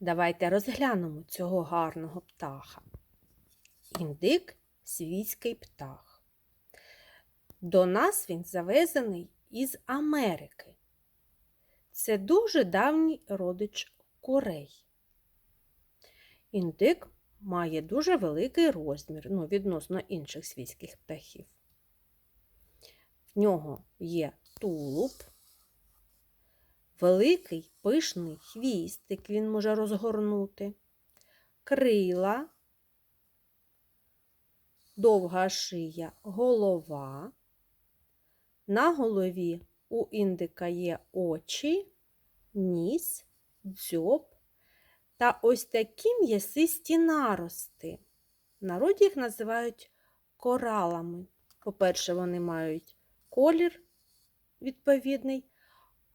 Давайте розглянемо цього гарного птаха. Індик свійський птах. До нас він завезений із Америки. Це дуже давній родич курей. Індик має дуже великий розмір ну, відносно інших свійських птахів. В нього є тулуб, великий пишний хвістик він може розгорнути, крила, довга шия, голова. На голові у індика є очі, ніс, дзьоб та ось такі м'ясисті нарости. Народі їх називають коралами. По-перше, вони мають колір відповідний,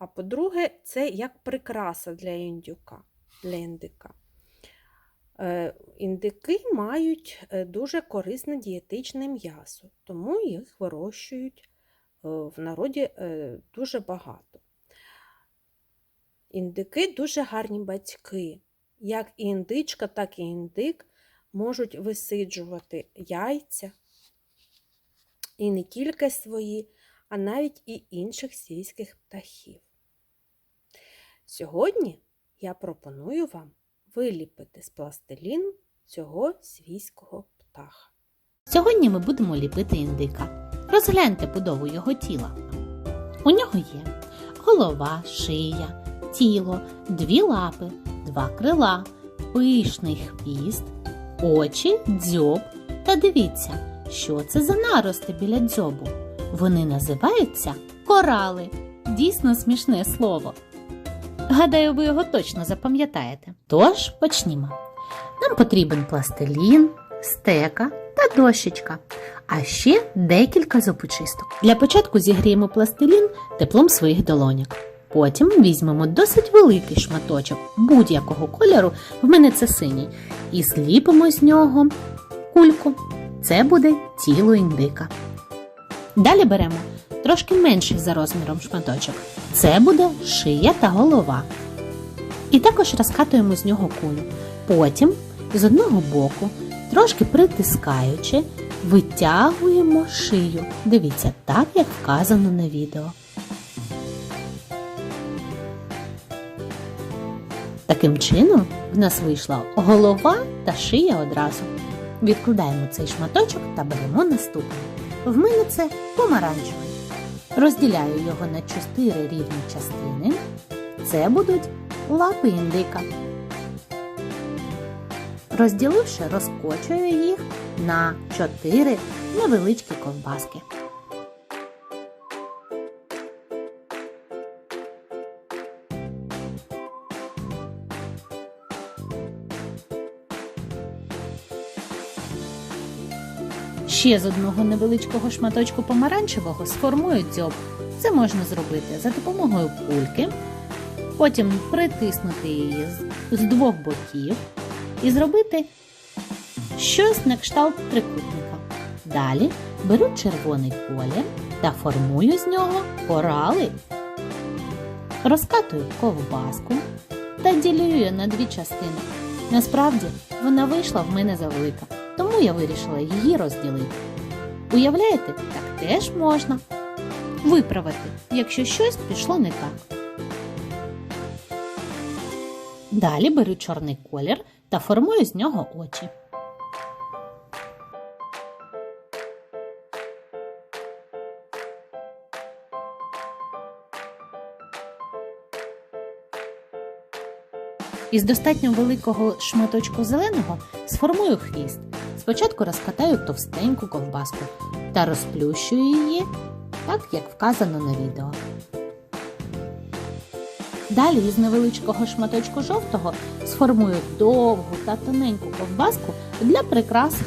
а по-друге, це як прикраса для індюка, для індика. Е, Індики мають е, дуже корисне дієтичне м'ясо, тому їх вирощують е, в народі дуже багато. Індики дуже гарні батьки. Як і індичка, так і індик можуть висиджувати яйця, і не тільки свої, а навіть і інших свійських птахів. Сьогодні я пропоную вам виліпити з пластиліну цього свійського птаха. Сьогодні ми будемо ліпити індика. Розгляньте будову його тіла. У нього є голова, шия, тіло, дві лапи, два крила, пишний хвіст, очі, дзьоб. Та дивіться, що це за нарости біля дзьобу. Вони називаються корали. Дійсно смішне слово. Гадаю, ви його точно запам'ятаєте. Тож почнімо. Нам потрібен пластилін, стека та дощечка, а ще декілька зубочисток. Для початку зігріємо пластилін теплом своїх долоньок. Потім візьмемо досить великий шматочок будь-якого кольору, в мене це синій, і зліпимо з нього кульку. Це буде тіло індика. Далі беремо трошки менший за розміром шматочок. Це буде шия та голова. І також розкатуємо з нього кулю. Потім з одного боку, трошки притискаючи, витягуємо шию. Дивіться, так як вказано на відео. Таким чином в нас вийшла голова та шия одразу. Відкладаємо цей шматочок та беремо наступний. В мене це помаранчевий. Розділяю його на чотири рівні частини. Це будуть лапи індика. Розділивши, розкочую їх на чотири невеличкі ковбаски. Ще з одного невеличкого шматочку помаранчевого сформую дзьоб. Це можна зробити за допомогою кульки, потім притиснути її з двох боків і зробити щось на кшталт трикутника. Далі беру червоний колір та формую з нього корали. Розкатую ковбаску та ділю її на дві частини. Насправді вона вийшла в мене завелика, тому я вирішила її розділити. Уявляєте, так теж можна виправити, якщо щось пішло не так. Далі беру чорний колір та формую з нього очі. Із достатньо великого шматочку зеленого сформую хвіст. Спочатку розкатаю товстеньку ковбаску та розплющую її, так як вказано на відео. Далі із невеличкого шматочку жовтого сформую довгу та тоненьку ковбаску для прикраси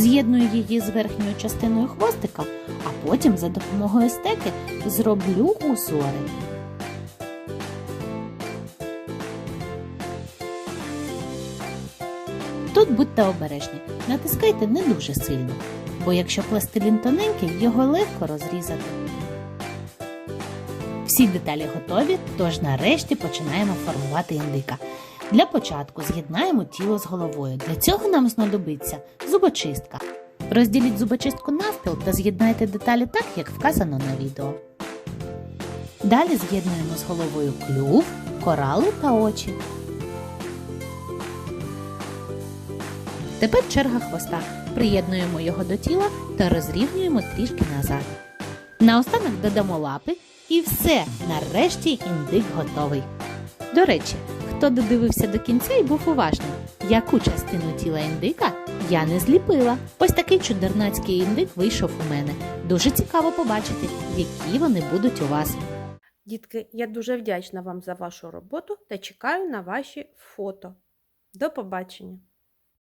З'єдную її з верхньою частиною хвостика, а потім за допомогою стеки зроблю узори. Тут будьте обережні, натискайте не дуже сильно. бо якщо пластилін тоненький, його легко розрізати. Всі деталі готові, тож нарешті починаємо формувати індика. Для початку з'єднаємо тіло з головою. Для цього нам знадобиться зубочистка. Розділіть зубочистку навпіл та з'єднайте деталі так, як вказано на відео. Далі з'єднуємо з головою клюв, корали та очі. Тепер черга хвоста. Приєднуємо його до тіла та розрівнюємо трішки назад. Наостанок додамо лапи і все, нарешті індик готовий. До речі, хто додивився до кінця і був уважним, яку частину тіла індика я не зліпила. Ось такий чудернацький індик вийшов у мене. Дуже цікаво побачити, які вони будуть у вас. Дітки, я дуже вдячна вам за вашу роботу та чекаю на ваші фото. До побачення!